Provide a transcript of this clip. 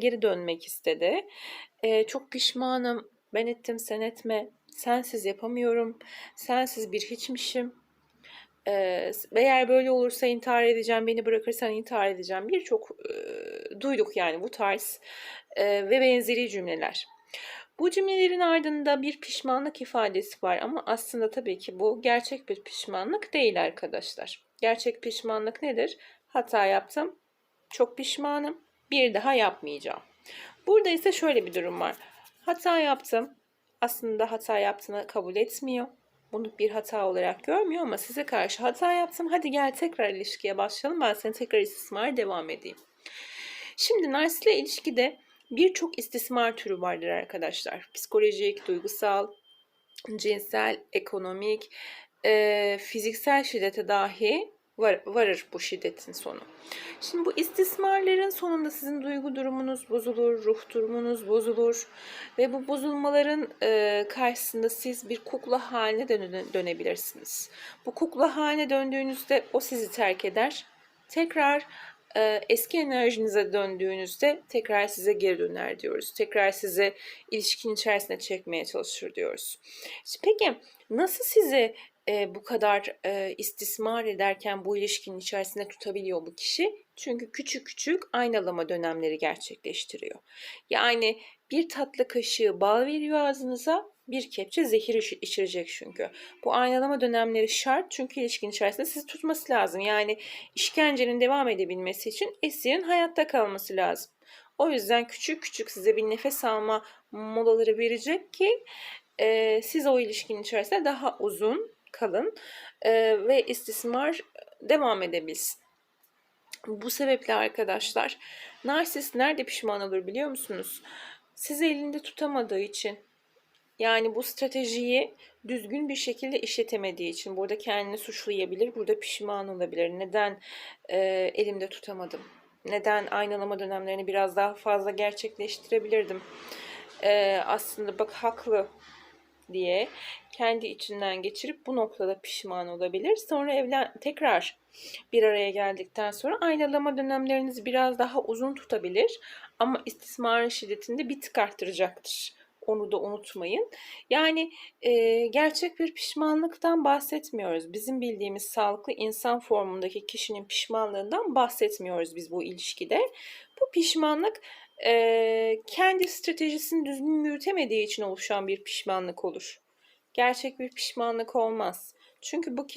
geri dönmek istedi. Eee, çok pişmanım. Ben ettim sen etme. Sensiz yapamıyorum. Sensiz bir hiçmişim. Eee, eğer böyle olursa intihar edeceğim, beni bırakırsan intihar edeceğim. Birçok eee, duyduk yani bu tarz eee, ve benzeri cümleler. Bu cümlelerin ardında bir pişmanlık ifadesi var ama aslında tabii ki bu gerçek bir pişmanlık değil arkadaşlar. Gerçek pişmanlık nedir? Hata yaptım, çok pişmanım, bir daha yapmayacağım. Burada ise şöyle bir durum var. Hata yaptım, aslında hata yaptığını kabul etmiyor. Bunu bir hata olarak görmüyor ama size karşı hata yaptım. Hadi gel tekrar ilişkiye başlayalım. Ben seni tekrar istismara devam edeyim. Şimdi narsistle ilişkide birçok istismar türü vardır arkadaşlar. Psikolojik, duygusal, cinsel, ekonomik, e, fiziksel şiddete dahi var, varır bu şiddetin sonu. Şimdi bu istismarların sonunda sizin duygu durumunuz bozulur, ruh durumunuz bozulur ve bu bozulmaların e, karşısında siz bir kukla haline döne- dönebilirsiniz. Bu kukla haline döndüğünüzde o sizi terk eder. Tekrar e, eski enerjinize döndüğünüzde tekrar size geri döner diyoruz. Tekrar size ilişkinin içerisine çekmeye çalışır diyoruz. Peki nasıl sizi e, bu kadar e, istismar ederken bu ilişkinin içerisinde tutabiliyor bu kişi? Çünkü küçük küçük aynalama dönemleri gerçekleştiriyor. Yani bir tatlı kaşığı bal veriyor ağzınıza, bir kepçe zehir içi- içirecek çünkü. Bu aynalama dönemleri şart çünkü ilişkinin içerisinde sizi tutması lazım. Yani işkencenin devam edebilmesi için esirin hayatta kalması lazım. O yüzden küçük küçük size bir nefes alma molaları verecek ki e, siz o ilişkinin içerisinde daha uzun kalın e, ve istismar devam edebilsin. Bu sebeple arkadaşlar narsist nerede pişman olur biliyor musunuz? Sizi elinde tutamadığı için yani bu stratejiyi düzgün bir şekilde işletemediği için burada kendini suçlayabilir, burada pişman olabilir. Neden e, elimde tutamadım? Neden aynalama dönemlerini biraz daha fazla gerçekleştirebilirdim? E, aslında bak haklı diye kendi içinden geçirip bu noktada pişman olabilir. Sonra evlen tekrar bir araya geldikten sonra aynalama dönemlerinizi biraz daha uzun tutabilir ama istismarın şiddetini de bir tık arttıracaktır. Onu da unutmayın. Yani e, gerçek bir pişmanlıktan bahsetmiyoruz. Bizim bildiğimiz sağlıklı insan formundaki kişinin pişmanlığından bahsetmiyoruz biz bu ilişkide. Bu pişmanlık e, kendi stratejisini düzgün yürütemediği için oluşan bir pişmanlık olur. Gerçek bir pişmanlık olmaz. Çünkü bu kişi